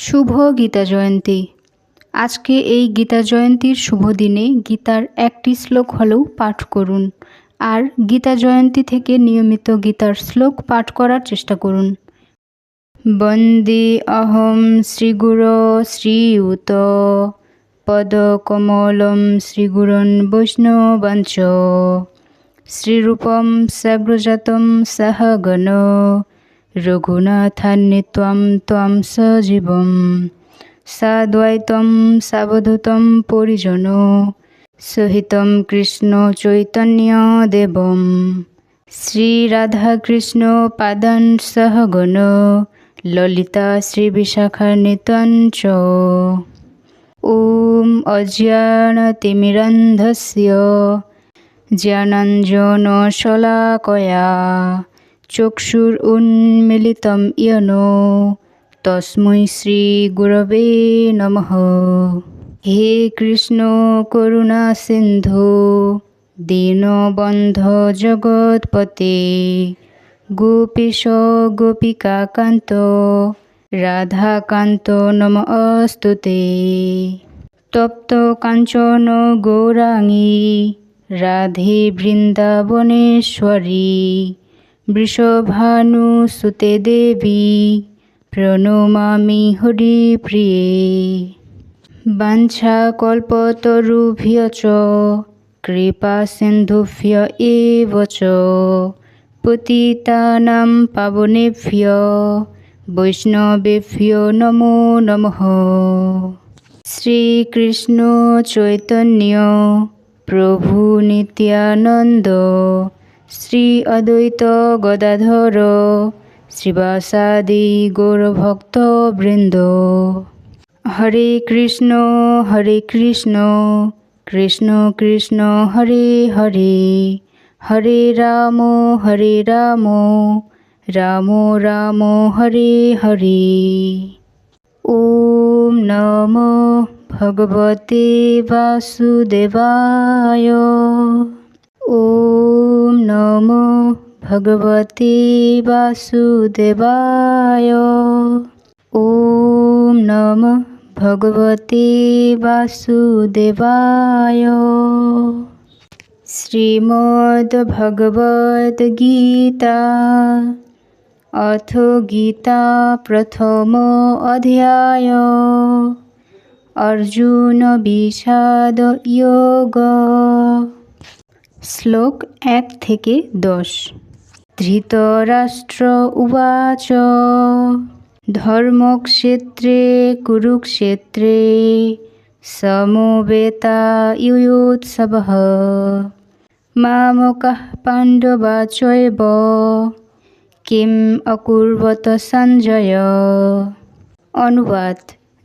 শুভ গীতা জয়ন্তী। আজকে এই গীতা জয়ন্তীর শুভ দিনে গীতার একটি শ্লোক হলেও পাঠ করুন আর গীতা জয়ন্তী থেকে নিয়মিত গীতার শ্লোক পাঠ করার চেষ্টা করুন। বন্দে অহম শ্রীগুর শ্রীয়ুত পদকমলম শ্রীগুরন বৈষ্ণবাঞ্চ শ্রীরূপম সাগ্রজাতম সহগণ রঘুনাথান্বিত্বম ত্বম সজীবম সাদ্বৈতম সাবধূতম পরিজন সহিতম কৃষ্ণ চৈতন্য দেবম শ্রীরাধাকৃষ্ণ পাদান সহগণ ললিতা শ্রীবিশাখান্বিতঞ্চ ॐ अज्ञानतिमिरन्धस्य ज्ञानाञ्जनशलाकया চক্ষুর উন্মিলিতম ইয়নো। তস্মৈ শ্রী গুরবে নমঃ। হে কৃষ্ণ করুণা সিন্ধু দীনবন্ধ জগৎপতে, গোপীশ গোপিকাকান্ত রাধাকান্ত নম অস্তুতে। তপ্ত কাঞ্চন গৌরাঙ্গী, রাধে বৃন্দাবনেশ্বরী। বৃষভানুসুতে দেবী, প্রণমামি হরিপ্রিয়ে বাঞ্ছা কল্পতরুভ্য চ, কৃপা সিন্ধুভ্য চ। পতিতানাং পাবনেভ্য, বৈষ্ণবেভ্যো নমো নমঃ। শ্রীকৃষ্ণ চৈতন্য প্রভু নিত্যানন্দ শ্রী অদ্বৈত গদাধর, শ্রীবাসাদি গৌরভক্তবৃন্দ হরে কৃষ্ণ হরে কৃষ্ণ কৃষ্ণ কৃষ্ণ, হরে হরে। হরে রাম হরে রাম রাম রাম, হরে হরে। ওম নম ভগবতে বাসুদেবায়। ওম নম ভগবতে বাসুদেবায় ওম নম ভগবতে বাসুদেবায় শ্রীমদ্ভগবদ্গীতা অথ গীতা প্রথম অধ্যায় অর্জুন বিষাদ যোগ শ্লোক এক থেকে দশ। ধৃতরাষ্ট্র উবাচ, ধর্মক্ষেত্রে, কুরুক্ষেত্রে, সমবেতা ইউৎসব। মামকः পাণ্ডবা চৈব কিম অকুর্বত সঞ্জয়। অনুবাদ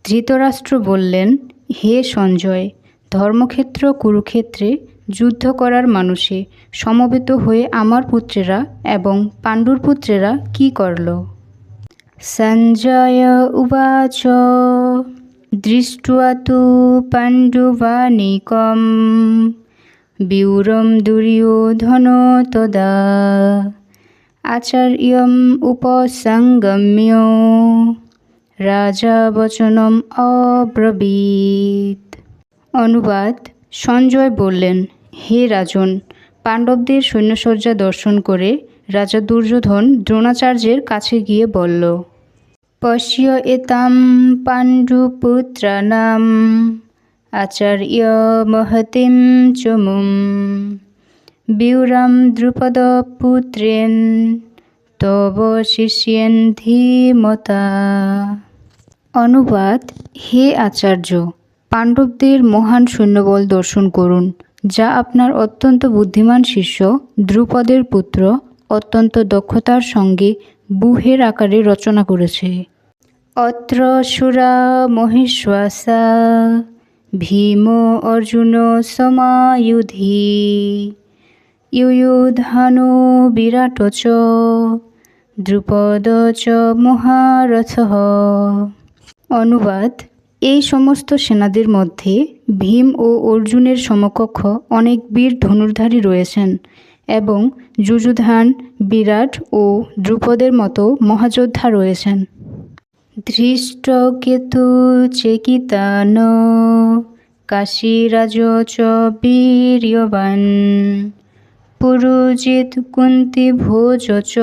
ধৃতরাষ্ট্র বললেন, হে সঞ্জয়, ধর্মক্ষেত্র, কুরুক্ষেত্রে যুদ্ধ করার মানুষে সমবেত হয়ে আমার পুত্রেরা এবং পাণ্ডুর পুত্রেরা কি করল? সঞ্জয় উবাচ দৃষ্টুয়া তু পাণ্ডুবানিকম বিউরম দুর্যোধন তদা, আচার্যম উপসঙ্গম্য রাজা বচনম অব্রবীত। অনুবাদ সঞ্জয় বললেন, হে রাজন, পাণ্ডবদের সৈন্যসজ্জা দর্শন করে রাজা দুর্যোধন দ্রোণাচার্যের কাছে গিয়ে বলল, পশ্য এতাম পাণ্ডুপুত্রানাম আচার্য মহতিম চমুম। বিউরাম দ্রুপদ পুত্রেন তব শিষ্যেন ধীমতা। অনুবাদ, হে আচার্য পাণ্ডবদের মহান সৈন্যবল দর্শন করুন, যা আপনার অত্যন্ত বুদ্ধিমান শিষ্য দ্রুপদের পুত্র অত্যন্ত দক্ষতার সঙ্গে বুহের আকারে রচনা করেছে। অত্র সুরা মহিশ্বাসা ভীম অর্জুন সমায়ুধি, ইউয়ুধানো বিরাট চ, দ্রুপদ চ মহারথ। অনুবাদ এই সমস্ত সেনাদের মধ্যে ভীম ও অর্জুনের সমকক্ষ অনেক বীর ধনুর্ধারী রয়েছেন এবং যুযুধান, বিরাট ও দ্রুপদের মতো মহাযোদ্ধা রয়েছেন। ধৃষ্টকেতু চেকিতান, কাশীরাজ চ বীর্যবান, পুরুজিৎ কুন্তি ভোজ চ,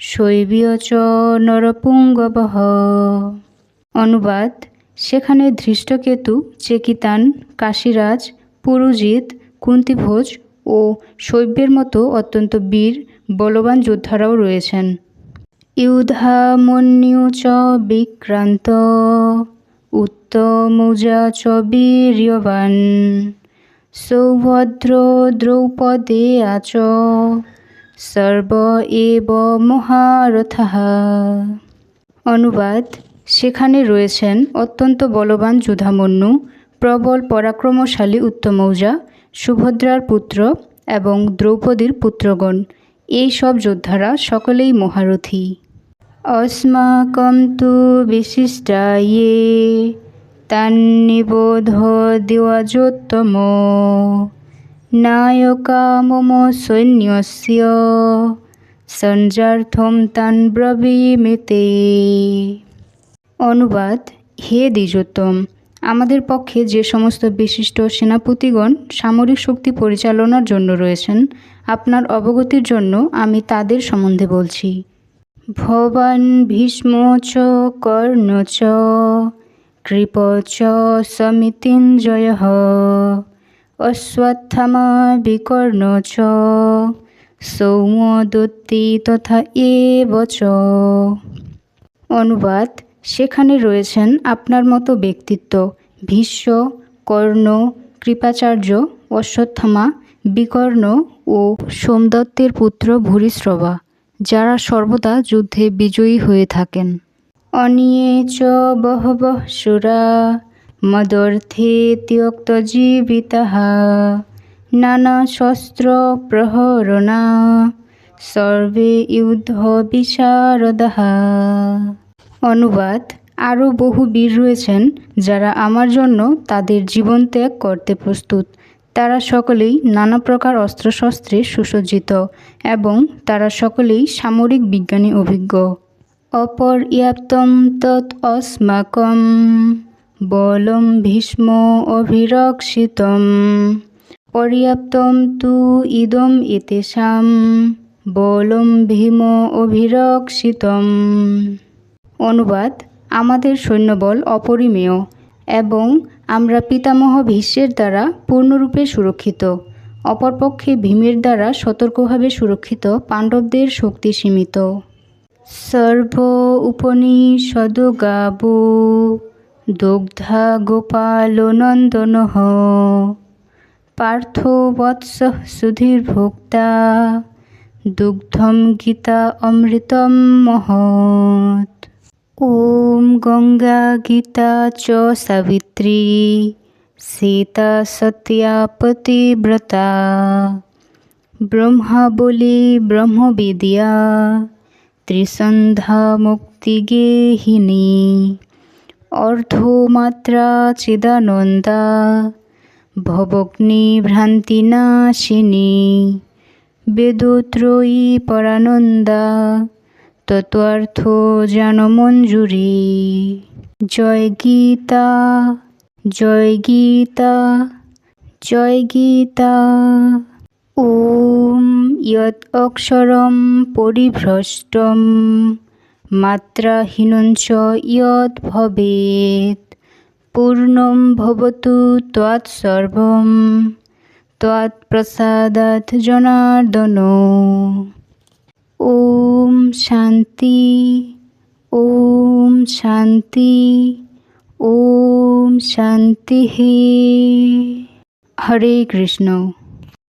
শৈবীয় চ নরপুঙ্গবহ। অনুবাদ, সেখানে ধৃষ্টকেতু, চেকিতান, কাশীরাজ, পুরুজিৎ, কুন্তিভোজ ও শৈব্যের মতো অত্যন্ত বীর, বলবান যোদ্ধারাও রয়েছেন। ইউধামন্যু চ বিক্রান্ত, উত্তমৌজা চ বীর্যবান, সৌভদ্র দ্রৌপদে আচ, সর্ব এব মহারথা। অনুবাদ সেখানে রয়েছেন অত্যন্ত বলবান যুধামন্যু, প্রবল পরাক্রমশালী উত্তমৌজা, সুভদ্রার পুত্র এবং দ্রৌপদীর পুত্রগণ। এই সব যোদ্ধারা সকলেই মহারথী। অস্মাকম তু বিশিষ্টায়ে, তান্নিবোধ দিওয়াজোত্তম। নায়কা মম সৈন্যস্য, সঞ্জার্থম তান ব্রবীমিতে অনুবাদ, হে দ্বিজোত্তম, আমাদের পক্ষে যে সমস্ত বিশিষ্ট সেনাপতিগণ সামরিক শক্তি পরিচালনার জন্য রয়েছেন, আপনার অবগতির জন্য আমি তাদের সম্বন্ধে বলছি। ভবান ভীষ্ম চ, কর্ণ চ, কৃপ চ, সমিতিঞ্জয় অশ্বত্থামা বিকর্ণ চ সৌমদত্তি তথা এব চ। অনুবাদ সেখানে রয়েছেন আপনার মতো ব্যক্তিত্ব, ভীষ্ম, কর্ণ, কৃপাচার্য, অশ্বত্থামা, বিকর্ণ ও সোমদত্তের পুত্র ভূরিশ্রবা, যারা সর্বদা যুদ্ধে বিজয়ী হয়ে থাকেন। অনিয়ে চ বহব সুরা মদর্থে ত্যক্ত জীবিতা। নানা শস্ত্র প্রহরণা, সর্বে ইউদ্ধ বিশারদাহা অনুবাদ, আরও বহু বীর রয়েছেন যারা আমার জন্য তাদের জীবন ত্যাগ করতে প্রস্তুত। তারা সকলেই নানা প্রকার অস্ত্রশস্ত্রে সুসজ্জিত এবং তারা সকলেই সামরিক বিজ্ঞানী অভিজ্ঞ। অপর্যাপ্তম তৎ অস্মাকম বলম ভীষ্ম অভিরক্ষিতম। পর্যাপ্তম তু ইদম এতেষাম বলম ভীম অভিরক্ষিতম। অনুবাদ, আমাদের সৈন্যবল অপরিমেয় এবং আমরা পিতামহ ভীষ্মের দ্বারা পূর্ণরূপে সুরক্ষিত, অপরপক্ষে ভীমের দ্বারা সতর্কভাবে সুরক্ষিত পাণ্ডবদের শক্তি সীমিত। সর্ব উপনিষদ গাবু দগ্ধা গোপাল নন্দন পার্থ বৎস সুধীর ভোক্তা দুগ্ধম গীতা অমৃতম মহৎ। ॐ गङ्गा गीता च सावित्री सीता सत्या पतिव्रता ब्रह्माबली ब्रह्मविद्या त्रिसन्धा मुक्तिगेहिनी अर्धमात्रा चिदानन्दा भवग्निभ्रान्तिनाशिनी वेदोत्रयी परानन्दा তত্ত্বার্থ যেন মঞ্জুরি। জয় গীতা জয় গীতা জয় গীতা। ওম ইয়ৎ অক্ষরম পরিভ্রষ্টম, মাত্রাহীনঞ্চ ইয়ৎ ভবেৎ। পূর্ণম ভবতু ত্বৎসর্বম ত্বৎপ্রসাদাৎ জনার্দন। ওম শান্তি ওম শান্তি ওম শান্তি। হরে কৃষ্ণ।